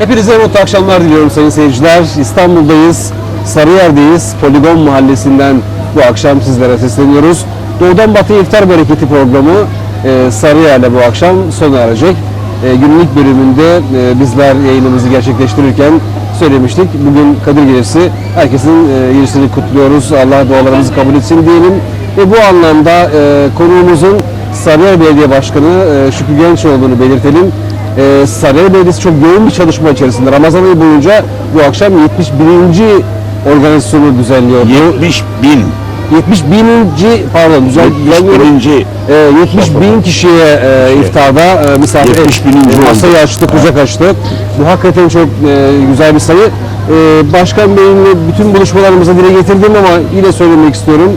Hepinize mutlu akşamlar diliyorum sayın seyirciler. İstanbul'dayız, Sarıyer'deyiz. Poligon Mahallesi'nden bu akşam sizlere sesleniyoruz. Doğudan Batıya İftar Bereketi programı e, Sarıyer'le bu akşam sona erecek. E, günlük bölümünde e, bizler yayınımızı gerçekleştirirken söylemiştik. Bugün Kadir Gecesi. Herkesin e, kutluyoruz. Allah dualarımızı kabul etsin diyelim. Ve bu anlamda e, konuğumuzun Sarıyer Belediye Başkanı e, Şükrü Gençoğlu'nu belirtelim. Ee, Sarıyer Belediyesi çok yoğun bir çalışma içerisinde. Ramazan ayı boyunca bu akşam 71. organizasyonu düzenliyor. 70 bin. 70 bininci pardon 71. düzenliyorum. Ee, 70 bin kişiye e, iftarda e, misafir 70 bininci e, masayı açtı, kucak açtı. Bu hakikaten çok e, güzel bir sayı. E, Başkan Bey'in bütün buluşmalarımıza dile getirdim ama yine söylemek istiyorum.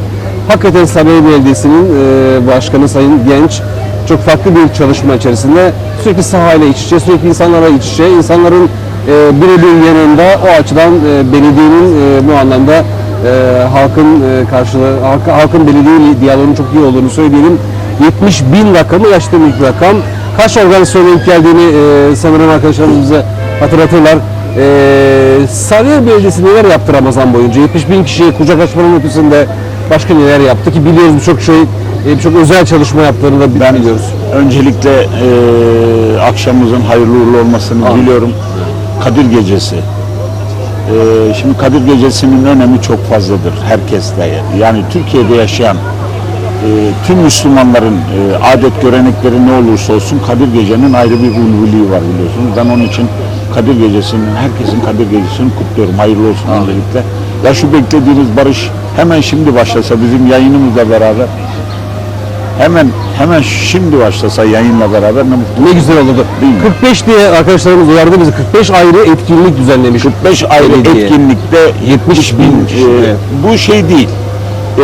Hakikaten Sarıyer Belediyesi'nin e, başkanı Sayın Genç çok farklı bir çalışma içerisinde sürekli sahayla iç içe, sürekli insanlara iç içe, insanların e, birebir yanında o açıdan e, belediyenin e, bu anlamda e, halkın e, karşılığı, halk, halkın belediye diyaloğunun çok iyi olduğunu söyleyelim. 70 bin rakamı yaşlı bir rakam. Kaç organizasyona ilk geldiğini e, sanırım arkadaşlarımız bize hatırlatırlar. E, Sarıyer Belediyesi neler yaptı Ramazan boyunca? 70 bin kişiye kucak açmanın ötesinde başka neler yaptı ki biliyoruz birçok şey, e, birçok özel çalışma yaptığını da Ben biliyoruz. öncelikle e, akşamımızın hayırlı uğurlu olmasını Amin. diliyorum. Kadir Gecesi. E, şimdi Kadir Gecesi'nin önemi çok fazladır herkeste. Yani Türkiye'de yaşayan e, tüm Müslümanların e, adet görenekleri ne olursa olsun Kadir Gece'nin ayrı bir ulviliği var biliyorsunuz. Ben onun için Kadir Gecesi'nin, herkesin Kadir Gecesi'ni kutluyorum. Hayırlı olsun öncelikle. Ya şu beklediğiniz barış hemen şimdi başlasa bizim yayınımızla beraber hemen hemen şimdi başlasa yayınla beraber ne mutlu. Ne güzel olurdu. Değil mi? 45 diye arkadaşlarımız uyardı bizi. 45 ayrı etkinlik düzenlemiş. 5 ayrı Belediye. etkinlikte 70 bin, kişi, e, bu şey değil. E,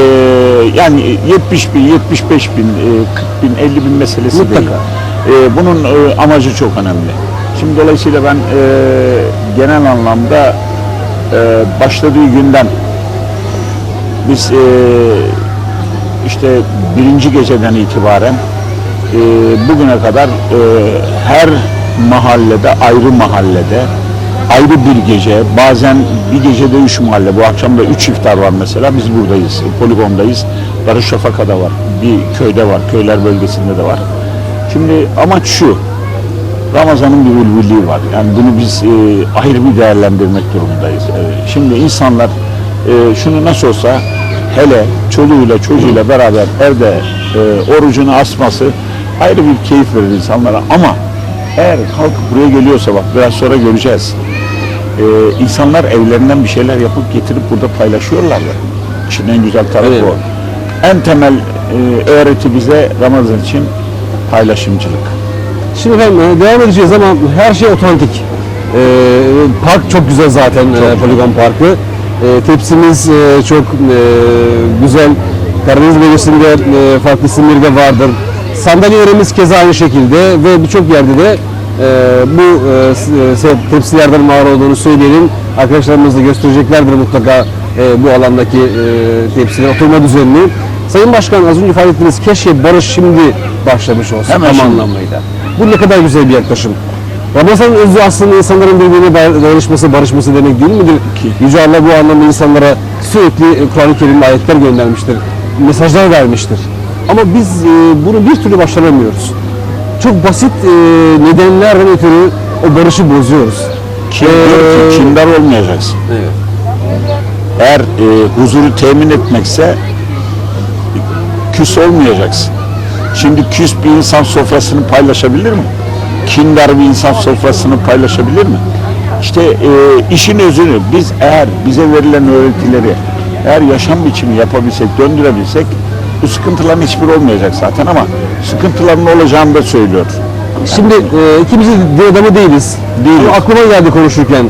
yani 70 bin, 75 bin, e, 40 bin, 50 bin meselesi Mutlaka. değil. E, bunun e, amacı çok önemli. Şimdi dolayısıyla ben e, genel anlamda e, başladığı günden biz e, işte birinci geceden itibaren e, bugüne kadar e, her mahallede ayrı mahallede ayrı bir gece bazen bir gecede üç mahalle bu akşam da üç iftar var mesela biz buradayız poligondayız Darüşşafaka'da var bir köyde var köyler bölgesinde de var şimdi amaç şu Ramazan'ın bir ulviliği var. Yani bunu biz e, ayrı bir değerlendirmek durumundayız. E, şimdi insanlar e, şunu nasıl olsa hele çoluğuyla çocuğuyla beraber evde e, orucunu asması ayrı bir keyif verir insanlara. Ama eğer kalkıp buraya geliyorsa bak biraz sonra göreceğiz. E, insanlar evlerinden bir şeyler yapıp getirip burada paylaşıyorlar da. İşin en güzel tarafı Evet. o. En temel e, öğreti bize Ramazan için paylaşımcılık. Şimdi efendim e, devam edeceğiz ama her şey otantik. E, park çok güzel zaten e, Poligon Parkı. E, tepsimiz e, çok e, güzel. Karadeniz bölgesinde e, farklı isimleri de vardır. Sandalyelerimiz keza aynı şekilde ve birçok yerde de e, bu e, e, tepsilerden var olduğunu söyleyelim. Arkadaşlarımız da göstereceklerdir mutlaka e, bu alandaki e, tepsiler, oturma düzenini. Sayın Başkan az önce ifade ettiniz keşke barış şimdi başlamış olsa Hemen tam şimdi. anlamıyla. Bu ne kadar güzel bir yaklaşım. Ramazan özü aslında insanların birbirine dayanışması, barışması demek değil midir? Ki. Yüce Allah bu anlamda insanlara sürekli e, Kur'an-ı Kerim'de ayetler göndermiştir. Mesajlar vermiştir. Ama biz e, bunu bir türlü başaramıyoruz. Çok basit e, nedenlerden ötürü o barışı bozuyoruz. Kim Ee, ki kindar olmayacaksın. Evet. Eğer e, huzuru temin etmekse küs olmayacaksın. Şimdi küs bir insan sofrasını paylaşabilir mi? Kindar bir insan sofrasını paylaşabilir mi? İşte e, işin özünü biz eğer bize verilen öğretileri eğer yaşam biçimi yapabilsek, döndürebilsek bu sıkıntıların hiçbir olmayacak zaten ama sıkıntıların olacağını da söylüyor. Şimdi e, ikimiz de din adamı değiliz. Değiliz. Aklıma geldi konuşurken.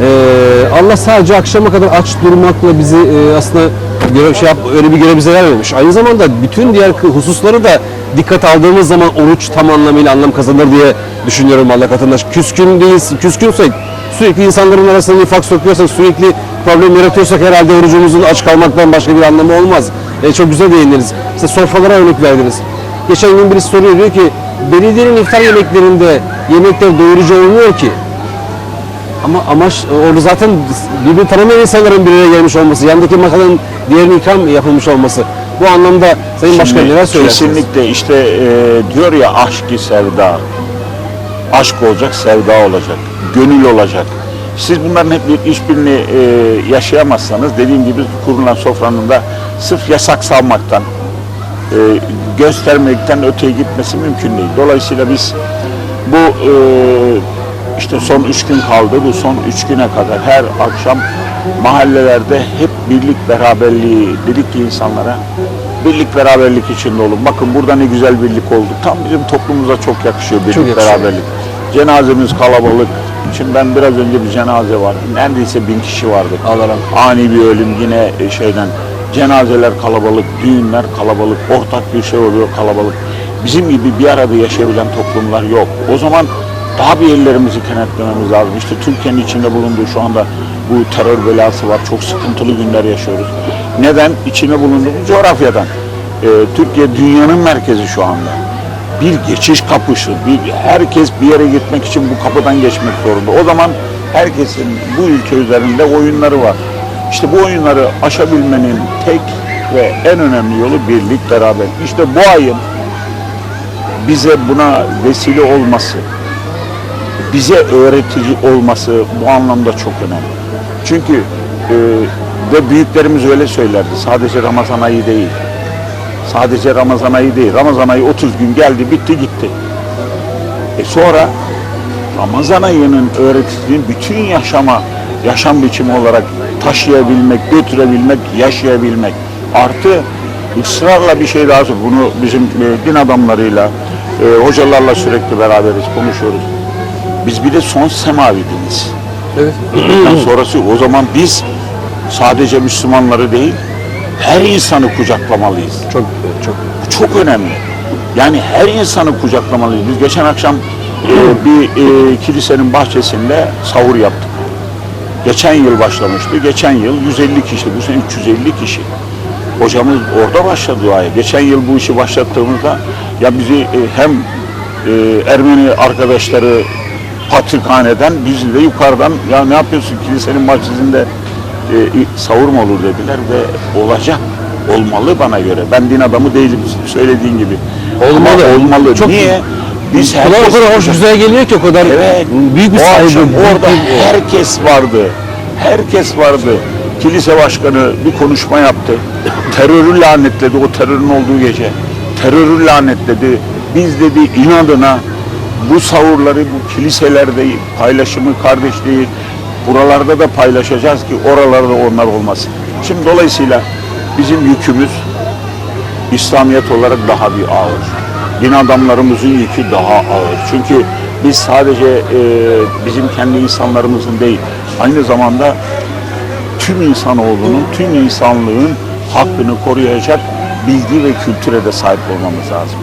E, Allah sadece akşama kadar aç durmakla bizi e, aslında görev, şey yap, öyle bir görev bize vermemiş. Aynı zamanda bütün diğer hususları da dikkat aldığımız zaman oruç tam anlamıyla anlam kazanır diye düşünüyorum Allah katında. Küskün değiliz, küskünsek sürekli insanların arasına nifak sokuyorsak, sürekli problem yaratıyorsak herhalde orucumuzun aç kalmaktan başka bir anlamı olmaz. E, çok güzel değindiniz. İşte sofralara örnek verdiniz. Geçen gün birisi soruyor diyor ki belediyenin iftar yemeklerinde yemekler doyurucu olmuyor ki. Ama amaç orada zaten birbirini tanımayan insanların bir araya gelmiş olması, yandaki masadan diğerine ikram yapılmış olması. Bu anlamda Sayın Başkan Şimdi neler söylersiniz? Kesinlikle işte e, diyor ya aşk sevda. Aşk olacak, sevda olacak. Gönül olacak. Siz bunların hep bir işbirini e, yaşayamazsanız dediğim gibi kurulan sofranın da sırf yasak salmaktan, e, göstermekten öteye gitmesi mümkün değil. Dolayısıyla biz bu e, işte son üç gün kaldı. Bu son üç güne kadar her akşam mahallelerde hep birlik beraberliği dedik ki insanlara birlik beraberlik içinde olun. Bakın burada ne güzel birlik oldu. Tam bizim toplumumuza çok yakışıyor birlik Çok yakışıyor. beraberlik. Cenazemiz kalabalık. Şimdi ben biraz önce bir cenaze var. Neredeyse bin kişi vardı. Rahmet Ani bir ölüm yine e, şeyden. Cenazeler kalabalık, düğünler kalabalık, ortak bir şey oluyor kalabalık. Bizim gibi bir arada yaşayabilen toplumlar yok. O zaman daha bir ellerimizi kenetlememiz lazım. İşte Türkiye'nin içinde bulunduğu şu anda bu terör belası var. Çok sıkıntılı günler yaşıyoruz. Neden? İçinde bulunduğumuz coğrafyadan. Ee, Türkiye dünyanın merkezi şu anda. Bir geçiş kapısı. Bir, herkes bir yere gitmek için bu kapıdan geçmek zorunda. O zaman herkesin bu ülke üzerinde oyunları var. İşte bu oyunları aşabilmenin tek ve en önemli yolu birlik, beraber. İşte bu ayın bize buna vesile olması, bize öğretici olması bu anlamda çok önemli. Çünkü e, ve büyüklerimiz öyle söylerdi. Sadece Ramazan ayı değil. Sadece Ramazan ayı değil. Ramazan ayı 30 gün geldi, bitti, gitti. E sonra Ramazan ayının öğretisini bütün yaşama, yaşam biçimi olarak taşıyabilmek, götürebilmek, yaşayabilmek. Artı ısrarla bir şey daha söylüyorum. Bunu bizim e, din adamlarıyla, e, hocalarla sürekli beraberiz, konuşuyoruz. Biz bir de son semavi diniz. Evet. Bundan sonrası o zaman biz sadece Müslümanları değil, her insanı kucaklamalıyız. Çok çok. Bu çok önemli. Yani her insanı kucaklamalıyız. Biz geçen akşam e, bir e, kilisenin bahçesinde sahur yaptık. Geçen yıl başlamıştı. Geçen yıl 150 kişi, bu sene 350 kişi. Hocamız orada başladı duaya. Geçen yıl bu işi başlattığımızda ya bizi e, hem e, Ermeni arkadaşları patrikhaneden bizi de yukarıdan ya ne yapıyorsun kilisenin bahçesinde e, savur mu olur dediler ve olacak. Olmalı bana göre. Ben din adamı değilim söylediğin gibi. Olmalı. Ama olmalı. Çok- Niye? Biz Kulağa o herkes- kadar hoş güzel geliyor ki o kadar Evet. büyük bir saygı. akşam orada bir- herkes vardı. Herkes vardı. Kilise başkanı bir konuşma yaptı. Terörü lanetledi o terörün olduğu gece. Terörü lanetledi. Biz dedi inadına bu savurları bu kiliselerde paylaşımı, kardeşliği buralarda da paylaşacağız ki oralarda onlar olmasın. Şimdi dolayısıyla bizim yükümüz İslamiyet olarak daha bir ağır. Din adamlarımızın yükü daha ağır. Çünkü biz sadece e, bizim kendi insanlarımızın değil, aynı zamanda tüm insanoğlunun, tüm insanlığın hakkını koruyacak bilgi ve kültüre de sahip olmamız lazım.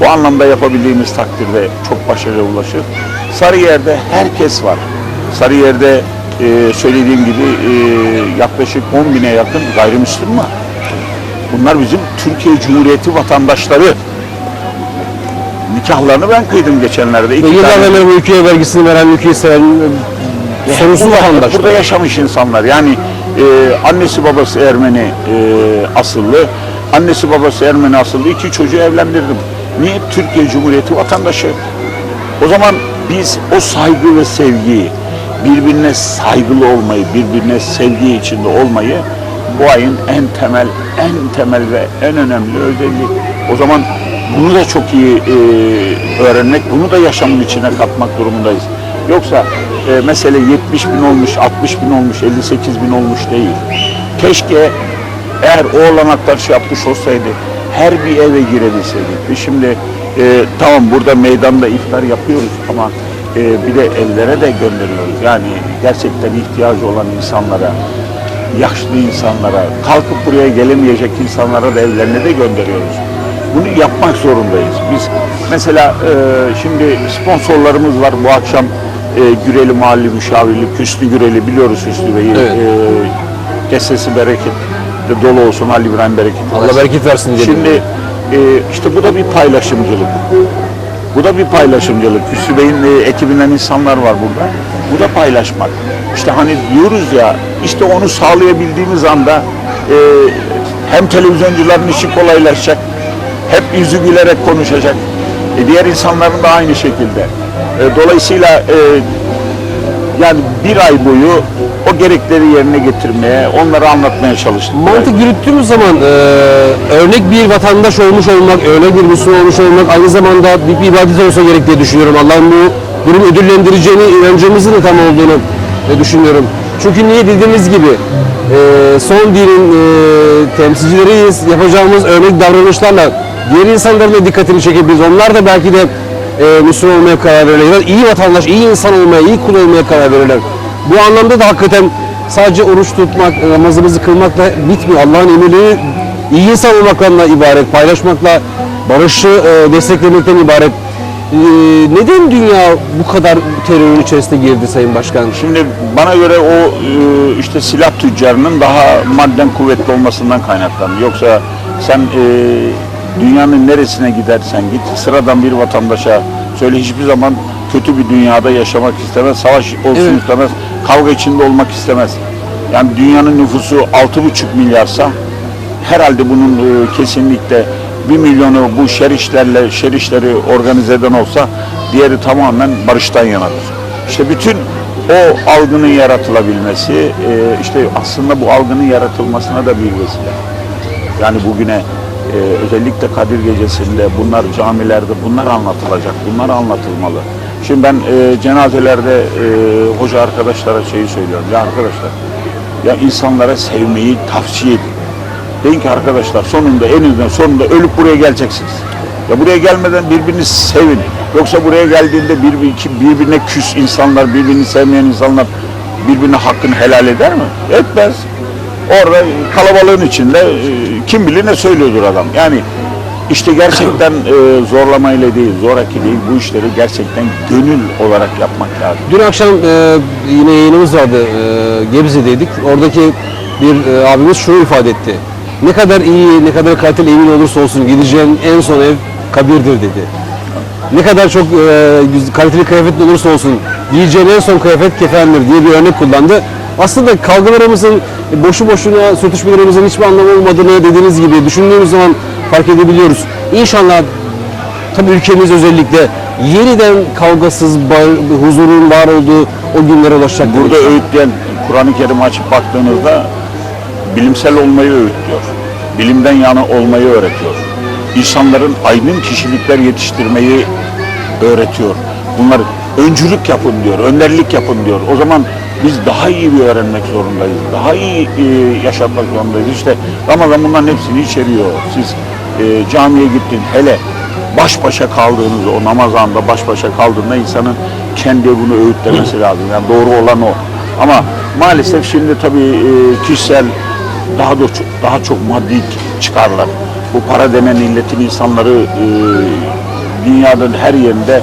Bu anlamda yapabildiğimiz takdirde çok başarıya ulaşır. Sarıyer'de herkes var. Sarıyer'de e, söylediğim gibi e, yaklaşık 10 bine yakın gayrimüslim var. Bunlar bizim Türkiye Cumhuriyeti vatandaşları. Nikahlarını ben kıydım geçenlerde. İki yıllar tane- bu ülkeye vergisini veren, ülkeyi seven e, vatandaşlar. Burada yaşamış insanlar. Yani e, annesi babası Ermeni e, asıllı. Annesi babası Ermeni asıllı. iki çocuğu evlendirdim. Niye? Türkiye Cumhuriyeti vatandaşı. O zaman biz o saygı ve sevgiyi, birbirine saygılı olmayı, birbirine sevgi içinde olmayı bu ayın en temel, en temel ve en önemli özelliği. O zaman bunu da çok iyi e, öğrenmek, bunu da yaşamın içine katmak durumundayız. Yoksa e, mesele 70 bin olmuş, 60 bin olmuş, 58 bin olmuş değil. Keşke eğer o olanaklar şey yapmış olsaydı her bir eve girebilseydik. Biz şimdi e, tamam burada meydanda iftar yapıyoruz ama e, bir de evlere de gönderiyoruz. Yani gerçekten ihtiyacı olan insanlara, yaşlı insanlara, kalkıp buraya gelemeyecek insanlara da evlerine de gönderiyoruz. Bunu yapmak zorundayız. Biz mesela e, şimdi sponsorlarımız var bu akşam e, Güreli Mahalli Müşavirlik, Hüsnü Güreli biliyoruz Hüsnü Bey'i. Evet. E, kesesi bereket dolu olsun Ali İbrahim bereket. Allah bereket versin diyelim. Şimdi e, işte bu da bir paylaşımcılık. Bu da bir paylaşımcılık. Hüsnü Bey'in e, ekibinden insanlar var burada. Bu da paylaşmak. İşte hani diyoruz ya işte onu sağlayabildiğimiz anda e, hem televizyoncuların işi kolaylaşacak, hep yüzü gülerek konuşacak. E, diğer insanların da aynı şekilde. E, dolayısıyla e, yani bir ay boyu o gerekleri yerine getirmeye, onları anlatmaya çalıştık. Mantık yürüttüğümüz zaman e, örnek bir vatandaş olmuş olmak, örnek bir Müslüman olmuş olmak aynı zamanda büyük bir ibadet olsa gerek diye düşünüyorum. Allah'ın bu durumu ödüllendireceğini, inancımızın da tam olduğunu e, düşünüyorum. Çünkü niye dediğimiz gibi e, son dinin e, temsilcileriyiz. Yapacağımız örnek davranışlarla diğer insanların da dikkatini çekebiliriz. Onlar da belki de e, Müslüman olmaya karar verirler. İyi vatandaş, iyi insan olmaya, iyi kul olmaya karar verirler. Bu anlamda da hakikaten sadece oruç tutmak, namazımızı kılmakla bitmiyor. Allah'ın emirleri iyi insan olmakla ibaret, paylaşmakla, barışı e, desteklemekten ibaret. E, neden dünya bu kadar terörün içerisine girdi Sayın Başkan? Şimdi bana göre o e, işte silah tüccarının daha madden kuvvetli olmasından kaynaklanıyor. Yoksa sen e, dünyanın neresine gidersen git sıradan bir vatandaşa söyle hiçbir zaman kötü bir dünyada yaşamak istemez, savaş olsun Evet. istemez, kavga içinde olmak istemez. Yani dünyanın nüfusu 6,5 milyarsa herhalde bunun e, kesinlikle bir milyonu bu şerişlerle şerişleri organize eden olsa diğeri tamamen barıştan yanadır. İşte bütün o algının yaratılabilmesi e, işte aslında bu algının yaratılmasına da bir vesile. Yani bugüne e, özellikle Kadir Gecesi'nde bunlar camilerde bunlar anlatılacak, bunlar anlatılmalı. Şimdi ben e, cenazelerde e, hoca arkadaşlara şeyi söylüyorum. Ya arkadaşlar ya insanlara sevmeyi tavsiye edin. Deyin ki arkadaşlar sonunda eninde sonunda ölüp buraya geleceksiniz. Ya buraya gelmeden birbirinizi sevin. Yoksa buraya geldiğinde bir, iki, birbirine küs insanlar, birbirini sevmeyen insanlar birbirine hakkını helal eder mi? Etmez. Orada kalabalığın içinde e, kim bilir ne söylüyordur adam. Yani işte gerçekten e, zorlamayla değil, zoraki değil bu işleri gerçekten gönül olarak yapmak lazım. Dün akşam e, yine yayınımız vardı, e, Gebze'deydik. Oradaki bir e, abimiz şunu ifade etti. Ne kadar iyi, ne kadar kaliteli evin olursa olsun gideceğin en son ev kabirdir dedi. Ne kadar çok e, kaliteli kıyafetin olursa olsun giyeceğin en son kıyafet kefendir diye bir örnek kullandı. Aslında kavgalarımızın boşu boşuna sürtüşmelerimizin hiçbir anlamı olmadığını dediğiniz gibi düşündüğümüz zaman fark edebiliyoruz. İnşallah tabii ülkemiz özellikle yeniden kavgasız, huzurun var olduğu o günlere ulaşacak. Burada öğütleyen Kur'an-ı Kerim açıp baktığınızda bilimsel olmayı öğütlüyor. Bilimden yana olmayı öğretiyor. İnsanların aydın kişilikler yetiştirmeyi öğretiyor. Bunlar öncülük yapın diyor, önderlik yapın diyor. O zaman biz daha iyi bir öğrenmek zorundayız. Daha iyi e, yaşatmak zorundayız. İşte Ramazan bunların hepsini içeriyor. Siz e, camiye gittin hele baş başa kaldığınız o namaz anında baş başa kaldığında insanın kendi bunu öğütlemesi lazım. Yani doğru olan o. Ama maalesef şimdi tabii e, kişisel daha da çok, daha çok maddi çıkarlar. Bu para denen illetin insanları e, dünyanın her yerinde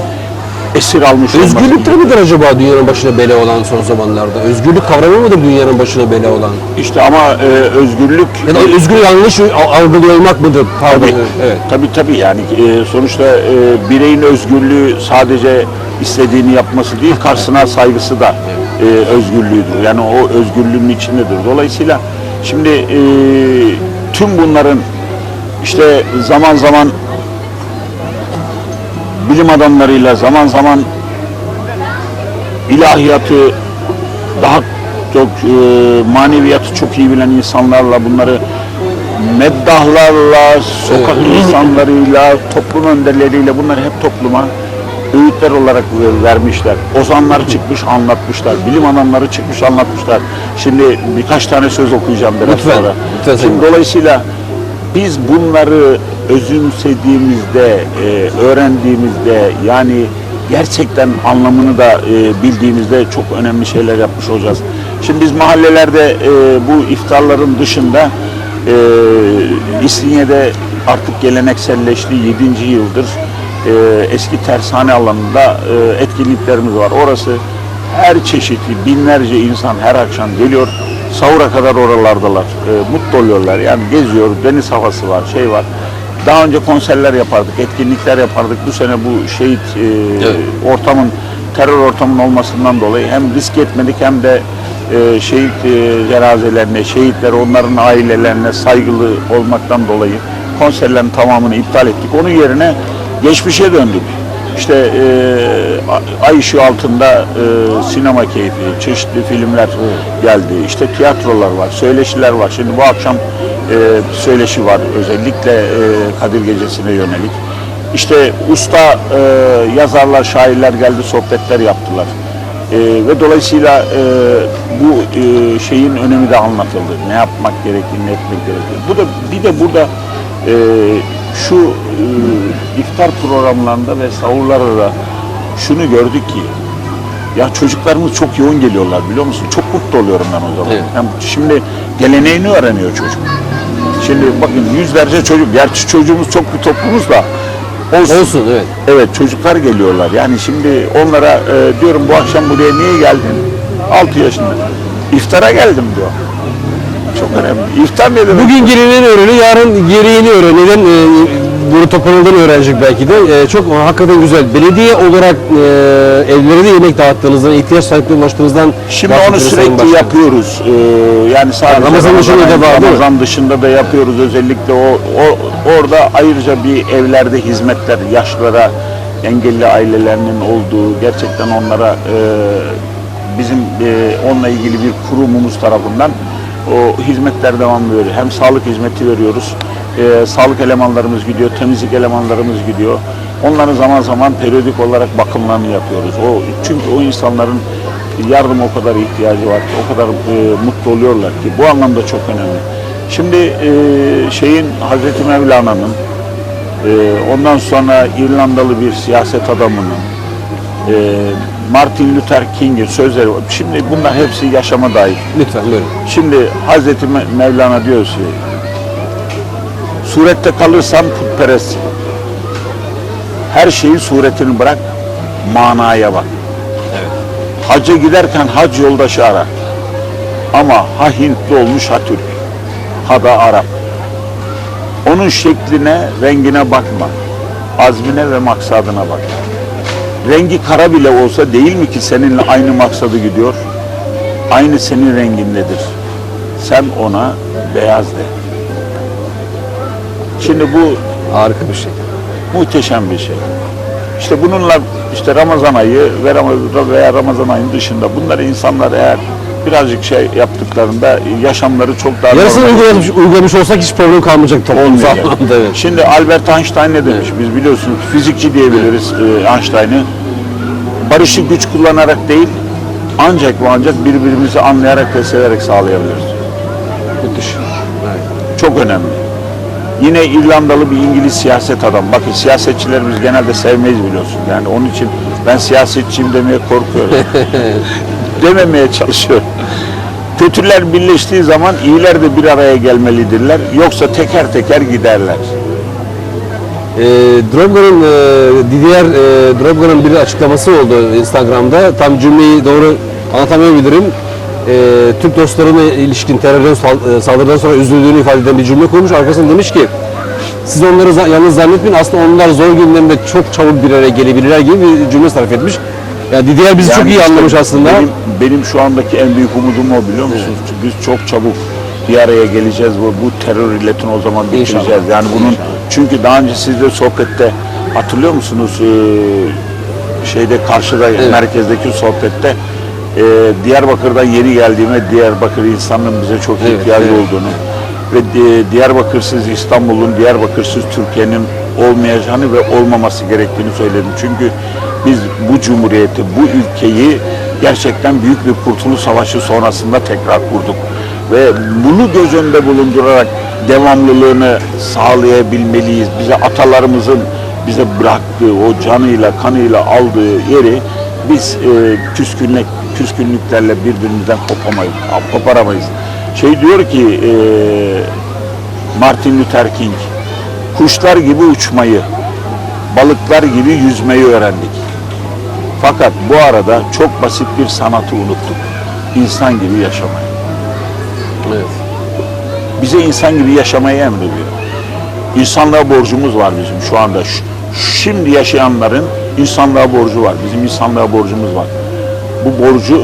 esir almış olması. Özgürlükte midir acaba dünyanın başına bela olan son zamanlarda? Özgürlük kavramı mıdır dünyanın başına bela olan? İşte ama e, özgürlük Ya da özgür yanlış al- algılıyor mıdır? Pardon. Tabii, Evet. tabii tabii yani e, sonuçta e, bireyin özgürlüğü sadece istediğini yapması değil, karşısına saygısı da e, özgürlüğüdür. Yani o özgürlüğün içindedir. Dolayısıyla şimdi e, tüm bunların işte zaman zaman bilim adamlarıyla zaman zaman ilahiyatı daha çok e, maneviyatı çok iyi bilen insanlarla bunları meddahlarla, sokak insanlarıyla, toplum önderleriyle bunları hep topluma öğütler olarak ver- vermişler. Ozanlar çıkmış anlatmışlar, bilim adamları çıkmış anlatmışlar. Şimdi birkaç tane söz okuyacağım biraz Lütfen, sonra. lütfen Şimdi dolayısıyla biz bunları özümsediğimizde, e, öğrendiğimizde yani gerçekten anlamını da e, bildiğimizde çok önemli şeyler yapmış olacağız. Şimdi biz mahallelerde e, bu iftarların dışında e, İstinye'de artık gelenekselleşti 7. yıldır e, eski tersane alanında e, etkinliklerimiz var. Orası her çeşitli binlerce insan her akşam geliyor. Sahura kadar oralardalar. E, mutlu oluyorlar. Yani geziyor, deniz havası var, şey var. Daha önce konserler yapardık, etkinlikler yapardık. Bu sene bu şehit e, ortamın terör ortamının olmasından dolayı hem risk etmedik hem de e, şehit e, cenazelerine, şehitler onların ailelerine saygılı olmaktan dolayı konserlerin tamamını iptal ettik. Onun yerine geçmişe döndük. İşte e, ay ışığı altında e, sinema keyfi, çeşitli filmler geldi. İşte tiyatrolar var, söyleşiler var. Şimdi bu akşam e, söyleşi var özellikle e, Kadir Gecesi'ne yönelik. İşte usta e, yazarlar, şairler geldi, sohbetler yaptılar. E, ve dolayısıyla e, bu e, şeyin önemi de anlatıldı. Ne yapmak gerektiğini, ne etmek gerektiğini. Bu da bir de burada e, şu e, iftar programlarında ve sahurlarda da şunu gördük ki ya çocuklarımız çok yoğun geliyorlar biliyor musun? Çok mutlu oluyorum ben o zaman. Evet. Hem şimdi geleneğini öğreniyor çocuk. Şimdi bakın yüzlerce çocuk, gerçi çocuğumuz çok bir toplumuz da olsun. Olsun evet. Evet çocuklar geliyorlar. Yani şimdi onlara e, diyorum bu akşam buraya niye geldin? 6 yaşında. İftara geldim diyor. Çok önemli. İftar ne demek? Bugün gelineni öğreniyor, yarın gereğini öğreniyor. Neden e, bunu toparladığını öğrenecek belki de. E, çok hakikaten güzel. Belediye olarak e, evlere de yemek dağıttığınızdan, ihtiyaç sahiplerine ulaştığınızdan Şimdi onu sürekli yapıyoruz. Ee, yani sadece Ramazan dışında da var? Ramazan dışında da yapıyoruz. Özellikle o, o orada ayrıca bir evlerde hizmetler yaşlara, engelli ailelerinin olduğu gerçekten onlara e, bizim e, onunla ilgili bir kurumumuz tarafından o hizmetler devam veriyor. Hem sağlık hizmeti veriyoruz. e, sağlık elemanlarımız gidiyor, temizlik elemanlarımız gidiyor. Onların zaman zaman periyodik olarak bakımlarını yapıyoruz. O çünkü o insanların yardım o kadar ihtiyacı var o kadar e, mutlu oluyorlar ki bu anlamda çok önemli. Şimdi e, şeyin Hazreti Mevlana'nın e, ondan sonra İrlandalı bir siyaset adamının e, Martin Luther King'in sözleri var. Şimdi bunlar hepsi yaşama dair. Lütfen buyurun. Şimdi Hazreti Me- Mevlana diyor ki surette kalırsan putperest her şeyi suretini bırak manaya bak. Hacca giderken hac yoldaşı ara. Ama ha Hintli olmuş ha Türk. Ha da Arap. Onun şekline, rengine bakma. Azmine ve maksadına bak. Rengi kara bile olsa değil mi ki seninle aynı maksadı gidiyor? Aynı senin rengindedir. Sen ona beyaz de. Şimdi bu Harika bir şey. muhteşem bir şey. İşte bununla işte Ramazan ayı ve Ramazan veya Ramazan ayının dışında bunları insanlar eğer birazcık şey yaptıklarında yaşamları çok daha Yarısını normal- uygulamış, uygulamış olsak hiç problem kalmayacak toplumsal olmayacak. anlamda evet. Şimdi Albert Einstein ne demiş? Biz biliyorsunuz fizikçi diyebiliriz e, Einstein'ı. Barışı güç kullanarak değil ancak ve ancak birbirimizi anlayarak ve severek sağlayabiliriz. Müthiş. Çok önemli. Yine İrlandalı bir İngiliz siyaset adam. Bakın siyasetçilerimiz genelde sevmeyiz biliyorsun. Yani onun için ben siyasetçiyim demeye korkuyorum. Dememeye çalışıyorum. Kötüler birleştiği zaman iyiler de bir araya gelmelidirler. Yoksa teker teker giderler. E, Drogba'nın, e, Didier e, Drogba'nın bir açıklaması oldu Instagram'da. Tam cümleyi doğru anlatamayabilirim. E, Türk dostlarına ilişkin terörden e, saldırıdan sonra üzüldüğünü ifade eden bir cümle kurmuş. Arkasında demiş ki siz onları yalnız zannetmeyin aslında onlar zor günlerinde çok çabuk bir araya gelebilirler gibi bir cümle sarf etmiş. Yani Didier bizi çok Yani iyi işte anlamış aslında. Benim, benim şu andaki en büyük umudum o biliyor musunuz? Biz çok çabuk bir araya geleceğiz ve bu terör illetini o zaman bitireceğiz. İnşallah. Yani bunun çünkü daha önce sizle sohbette hatırlıyor musunuz? Ee, şeyde karşıda merkezdeki sohbette e, Diyarbakır'dan yeni geldiğime Diyarbakır insanının bize çok Evet, ihtiyacı evet. olduğunu ve Di- Diyarbakırsız İstanbul'un, Diyarbakırsız Türkiye'nin olmayacağını ve olmaması gerektiğini söyledim. Çünkü biz bu cumhuriyeti, bu ülkeyi gerçekten büyük bir kurtuluş savaşı sonrasında tekrar kurduk. Ve bunu göz önünde bulundurarak devamlılığını sağlayabilmeliyiz. Bize atalarımızın bize bıraktığı, o canıyla, kanıyla aldığı yeri biz e, küskünlük, küskünlüklerle birbirimizden kopamayız, koparamayız. Şey diyor ki e, Martin Luther King, kuşlar gibi uçmayı, balıklar gibi yüzmeyi öğrendik. Fakat bu arada çok basit bir sanatı unuttuk. İnsan gibi yaşamayı. Evet. Bize insan gibi yaşamayı emrediyor. İnsanlığa borcumuz var bizim şu anda. Şimdi yaşayanların insanlığa borcu var. Bizim insanlığa borcumuz var. Bu borcu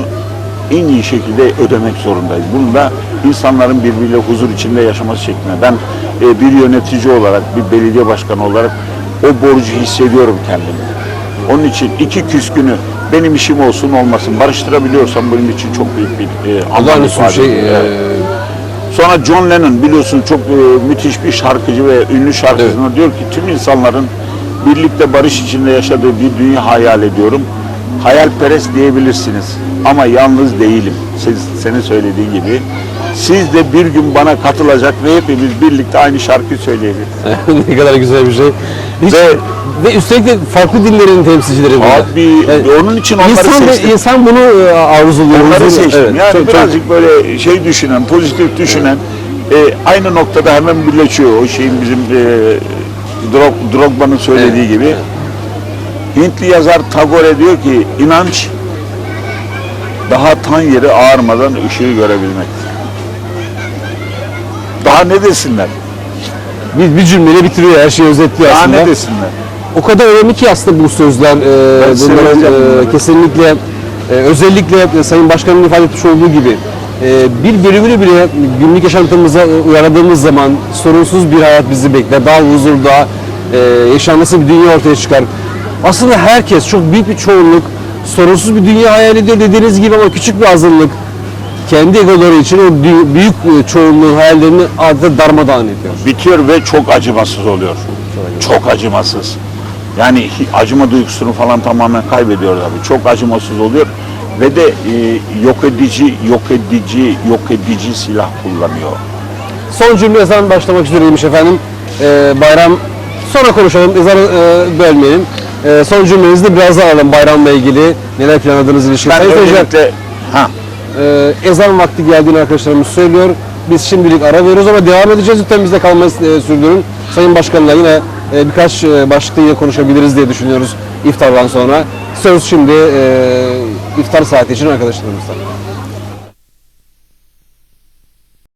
en iyi şekilde ödemek zorundayız. Bunu da insanların birbiriyle huzur içinde yaşaması şeklinde. Ben e, bir yönetici olarak, bir belediye başkanı olarak o borcu hissediyorum kendimi. Onun için iki küskünü benim işim olsun olmasın barıştırabiliyorsam benim için çok büyük bir e, anlam ifade şey. e, Evet. Sonra John Lennon biliyorsun çok e, müthiş bir şarkıcı ve ünlü şarkıcı diyor ki tüm insanların birlikte barış içinde yaşadığı bir dünya hayal ediyorum. Hayalperest diyebilirsiniz ama yalnız değilim. Siz, senin söylediğin gibi. Siz de bir gün bana katılacak ve hepimiz birlikte aynı şarkıyı söyleyeceğiz. ne kadar güzel bir şey. Hiç, ve, Ve- üstelik de farklı dillerin temsilcileri bunlar. Abi Yani onun için onları İnsan, seçtim. da, insan bunu e, arzuluyor. Onları seçtim. evet, yani çok- çok- birazcık böyle şey düşünen, pozitif düşünen, e, aynı noktada hemen birleşiyor. O şeyin bizim e, Drog, Drogba'nın söylediği gibi. Hintli yazar Tagore diyor ki inanç daha tan yeri ağarmadan ışığı görebilmektir. Daha ne desinler? bir, bir cümleyle bitiriyor her şeyi özetliyor Daha aslında. ne desinler? O kadar önemli ki aslında bu sözler. E, bunların, seveceğim e, kesinlikle e, özellikle e, Sayın Başkan'ın ifade etmiş olduğu gibi e, bir bölümünü bile günlük yaşantımıza e, uyarladığımız zaman sorunsuz bir hayat bizi bekler. Daha huzur, daha e, yaşanması bir dünya ortaya çıkar. Aslında herkes, çok büyük bir çoğunluk sorunsuz bir dünya hayal ediyor dediğiniz gibi ama küçük bir azınlık kendi egoları için o büyük e, çoğunluğun hayallerini adeta darmadağın ediyor. bitiyor ve çok acımasız oluyor. Çok acımasız. Yani acıma duygusunu falan tamamen kaybediyor tabii. Çok acımasız oluyor ve de e, yok edici, yok edici, yok edici silah kullanıyor. Son cümle ezan başlamak üzereymiş efendim. Ee, bayram sonra konuşalım. Ezanı e, bölmeyelim. Ee, son cümlenizi de biraz alalım bayramla ilgili. Neler planladığınız ilişkin. Ben öncelikle ha e, ezan vakti geldiğini arkadaşlarımız söylüyor. Biz şimdilik ara veriyoruz ama devam edeceğiz. Lütfen bizde kalmayı e, sürdürün. Sayın Başkan'la yine e, birkaç e, başlıkta yine konuşabiliriz diye düşünüyoruz iftardan sonra. Söz şimdi e, iftar saati için arkadaşlarımızdan.